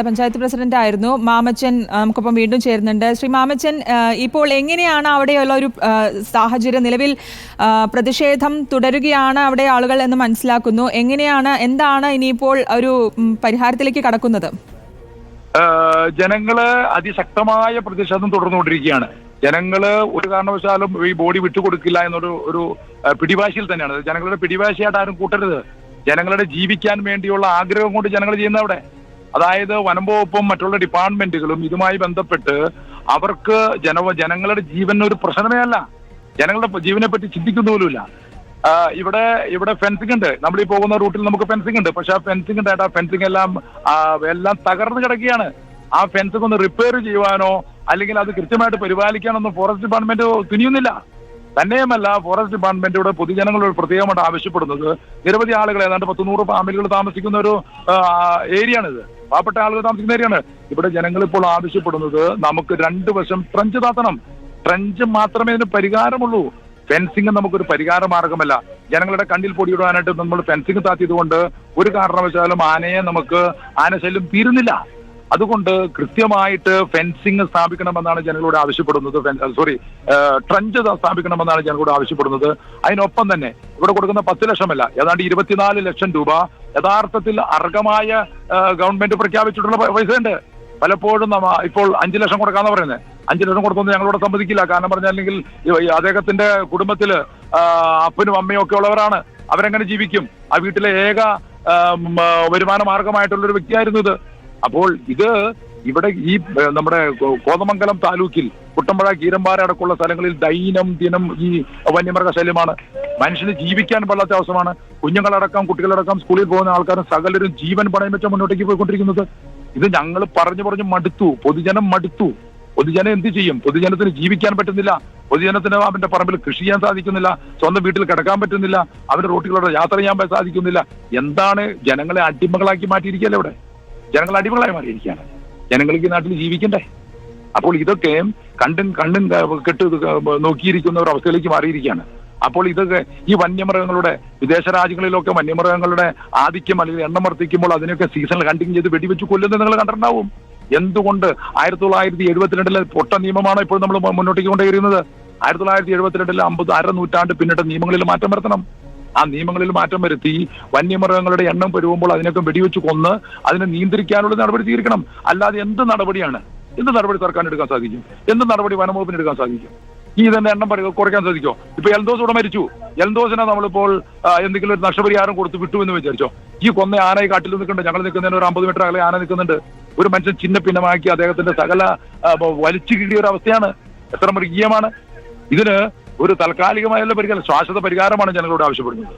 Panchayat president ആയിരുന്നു. മാമച്ചൻ നമുക്കിപ്പം വീണ്ടും ചേരുന്നുണ്ട്. ശ്രീ മാമച്ചൻ ഇപ്പോൾ എങ്ങനെയാണ് അവിടെയുള്ള ഒരു സാഹചര്യം? നിലവിൽ പ്രതിഷേധം തുടരുകയാണ് അവിടെ ആളുകൾ എന്ന് മനസ്സിലാക്കുന്നു. എങ്ങനെയാണ് എന്താണ് ഇനിയിപ്പോൾ ഒരു പരിഹാരത്തിലേക്ക് കടക്കുന്നത്? ജനങ്ങൾ അതിശക്തമായ പ്രതിഷേധം തുടർന്നുകൊണ്ടിരിക്കുകയാണ്. ജനങ്ങൾ ഒരു കാരണവശാലും ഈ ബോഡി വിട്ടുകൊടുക്കില്ല എന്നൊരു ഒരു പിടിവാശിയിൽ തന്നെയാണ്. ജനങ്ങളുടെ പിടിവാശിയായിട്ട് ആരും കൂട്ടരുത്. ജനങ്ങളുടെ ജീവിക്കാൻ വേണ്ടിയുള്ള ആഗ്രഹം കൊണ്ട് ജനങ്ങൾ ചെയ്യുന്ന അവിടെ അതായത് വനം വകുപ്പും മറ്റുള്ള ഡിപ്പാർട്ട്മെന്റുകളും ഇതുമായി ബന്ധപ്പെട്ട് അവർക്ക് ജന ജനങ്ങളുടെ ജീവൻ ഒരു പ്രശ്നമേ അല്ല ജനങ്ങളുടെ ജീവനെ പറ്റി ചിന്തിക്കുന്ന പോലുമില്ല. ഇവിടെ ഇവിടെ ഫെൻസിംഗ് ഉണ്ട്. നമ്മൾ ഈ പോകുന്ന റൂട്ടിൽ നമുക്ക് ഫെൻസിംഗ് ഉണ്ട്. പക്ഷെ ആ ഫെൻസിംഗ് ഉണ്ടായിട്ട് ആ ഫെൻസിംഗ് എല്ലാം എല്ലാം തകർന്നു കിടക്കുകയാണ്. ആ ഫെൻസിംഗ് ഒന്ന് റിപ്പയർ ചെയ്യുവാനോ അല്ലെങ്കിൽ അത് കൃത്യമായിട്ട് പരിപാലിക്കാനൊന്നും ഫോറസ്റ്റ് ഡിപ്പാർട്ട്മെന്റ് തുനിയുന്നില്ല. തന്നെയുമല്ല ഫോറസ്റ്റ് ഡിപ്പാർട്ട്മെന്റിലൂടെ പൊതുജനങ്ങളോട് പ്രത്യേകമായിട്ട് ആവശ്യപ്പെടുന്നത്. നിരവധി ആളുകൾ ഏതാണ്ട് പത്ത് നൂറ് ഫാമിലികൾ താമസിക്കുന്ന ഒരു ഏരിയ ആണിത് പാവപ്പെട്ട ആളുകൾ താമസിക്കുന്ന ഏരിയയാണ്. ഇവിടെ ജനങ്ങൾ ഇപ്പോൾ ആവശ്യപ്പെടുന്നത് നമുക്ക് രണ്ട് വശം ട്രഞ്ച് താത്തണം. ട്രഞ്ച് മാത്രമേ ഇതിന് പരിഹാരമുള്ളൂ. ഫെൻസിങ് നമുക്കൊരു പരിഹാര മാർഗമല്ല. ജനങ്ങളുടെ കണ്ണിൽ പൊടിയിടാനായിട്ട് നമ്മൾ ഫെൻസിങ് താത്തിയത് കൊണ്ട് ഒരു കാരണവശാലും ആനയെ നമുക്ക് ആനശല്യം തീരുന്നില്ല. അതുകൊണ്ട് കൃത്യമായിട്ട് ഫെൻസിങ് സ്ഥാപിക്കണമെന്നാണ് ജനങ്ങളോട് ആവശ്യപ്പെടുന്നത്. സോറി ട്രഞ്ച് സ്ഥാപിക്കണമെന്നാണ് ജനങ്ങളോട് ആവശ്യപ്പെടുന്നത്. അതിനൊപ്പം തന്നെ ഇവിടെ കൊടുക്കുന്ന പത്ത് ലക്ഷമല്ല ഏതാണ്ട് ഇരുപത്തിനാല് ലക്ഷം രൂപ യഥാർത്ഥത്തിൽ അർഹമായ ഗവൺമെന്റ് പ്രഖ്യാപിച്ചിട്ടുള്ള പൈസ ഉണ്ട് പലപ്പോഴും ഇപ്പോൾ അഞ്ചു ലക്ഷം കൊടുക്കാന്ന് പറയുന്നത് അഞ്ചു ലക്ഷം കൊടുത്തൊന്നും ഞങ്ങളോട് സമ്മതിക്കില്ല. കാരണം പറഞ്ഞല്ലെങ്കിൽ അദ്ദേഹത്തിന്റെ കുടുംബത്തിൽ അപ്പനും അമ്മയും ഒക്കെ ഉള്ളവരാണ്. അവരെങ്ങനെ ജീവിക്കും? ആ വീട്ടിലെ ഏക വരുമാന മാർഗമായിട്ടുള്ള ഒരു വ്യക്തിയായിരുന്നു ഇത്. അപ്പോൾ ഇത് ഇവിടെ ഈ നമ്മുടെ കോതമംഗലം താലൂക്കിൽ കുട്ടമ്പഴ കീരമ്പാറ അടക്കമുള്ള സ്ഥലങ്ങളിൽ ദൈനം ദിനം ഈ വന്യമൃഗശല്യമാണ്. മനുഷ്യന് ജീവിക്കാൻ പറ്റാത്ത അവസരമാണ്. കുഞ്ഞുങ്ങളടക്കം കുട്ടികളടക്കം സ്കൂളിൽ പോകുന്ന ആൾക്കാരും സകലരും ജീവൻ പണയം വെച്ച മുന്നോട്ടേക്ക് പോയിക്കൊണ്ടിരിക്കുന്നത്. ഇത് ഞങ്ങൾ പറഞ്ഞു പറഞ്ഞു മടുത്തു. പൊതുജനം മടുത്തു. പൊതുജനം എന്ത് ചെയ്യും? പൊതുജനത്തിന് ജീവിക്കാൻ പറ്റുന്നില്ല. പൊതുജനത്തിന് അവന്റെ പറമ്പിൽ കൃഷി ചെയ്യാൻ സാധിക്കുന്നില്ല. സ്വന്തം വീട്ടിൽ കിടക്കാൻ പറ്റുന്നില്ല. അവന്റെ റോട്ടിലൂടെ യാത്ര ചെയ്യാൻ സാധിക്കുന്നില്ല. എന്താണ് ജനങ്ങളെ അടിമകളാക്കി മാറ്റിയിരിക്കുകയല്ലേ ഇവിടെ? ജനങ്ങൾ അടിമകളായി മാറിയിരിക്കുകയാണ്. ജനങ്ങൾക്ക് ഈ നാട്ടിൽ ജീവിക്കണ്ടേ? അപ്പോൾ ഇതൊക്കെ കണ്ടും കണ്ടും കെട്ട് നോക്കിയിരിക്കുന്ന ഒരു അവസ്ഥയിലേക്ക് മാറിയിരിക്കുകയാണ്. അപ്പോൾ ഇതൊക്കെ ഈ വന്യമൃഗങ്ങളുടെ വിദേശ രാജ്യങ്ങളിലൊക്കെ വന്യമൃഗങ്ങളുടെ ആധിക്യം അല്ലെങ്കിൽ എണ്ണം വർദ്ധിക്കുമ്പോൾ അതിനൊക്കെ സീസണൽ കണ്ടിന്യൂ ചെയ്ത് വെടിവെച്ച് കൊല്ലുന്നത് നിങ്ങൾ കണ്ടിട്ടുണ്ടാവും. എന്തുകൊണ്ട് ആയിരത്തി തൊള്ളായിരത്തി എഴുപത്തിരണ്ടിലെ പൊട്ട നിയമമാണ് ഇപ്പോൾ നമ്മൾ മുന്നോട്ടേക്ക് കൊണ്ടുവരുന്നത് ആയിരത്തി തൊള്ളായിരത്തി എഴുപത്തിരണ്ടിലെ അമ്പത് അര നൂറ്റാണ്ട് പിന്നിട്ട് നിയമങ്ങളിൽ മാറ്റം വരുത്തണം. ആ നിയമങ്ങളിൽ മാറ്റം വരുത്തി വന്യമൃഗങ്ങളുടെ എണ്ണം വരുമ്പോൾ അതിനൊക്കെ വെടിവെച്ച് കൊന്ന് അതിനെ നിയന്ത്രിക്കാനുള്ള നടപടി സ്വീകരിക്കണം. അല്ലാതെ എന്ത് നടപടിയാണ്? എന്ത് നടപടി സർക്കാരിന് എടുക്കാൻ സാധിക്കും? എന്ത് നടപടി വനംവകുപ്പിന് എടുക്കാൻ സാധിക്കും? ഈ തന്നെ എണ്ണം കുറയ്ക്കാൻ സാധിക്കോ ഇപ്പൊ എൽദോസ് ഇവിടെ മരിച്ചു. എൽദോസിനെ നമ്മളിപ്പോൾ എന്തെങ്കിലും ഒരു നഷ്ടപരിഹാരം കൊടുത്ത് വിട്ടു എന്ന് വിചാരിച്ചോ? ഈ കൊന്ന ആനയെ കാട്ടിൽ നിൽക്കുന്നുണ്ട്. ഞങ്ങൾ നിൽക്കുന്നതിന് ഒരു അമ്പത് മീറ്റർ അകലെ ആന നിൽക്കുന്നുണ്ട്. ഒരു മനുഷ്യൻ ചിന്ന പിന്നമാക്കി അദ്ദേഹത്തിന്റെ സകല വലിച്ചു കീഴിയ ഒരു അവസ്ഥയാണ്. എത്ര മൃഗീയമാണ്. ഇതിന് ഒരു താൽക്കാലികമായുള്ള പരിഹാരം ശാശ്വത പരിഹാരമാണ് ജനങ്ങളോട് ആവശ്യപ്പെടുന്നത്.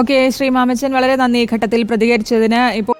ഓക്കെ ശ്രീ മാമച്ചൻ വളരെ നന്ദി ഘട്ടത്തിൽ പ്രതികരിച്ചതിന്. ഇപ്പോൾ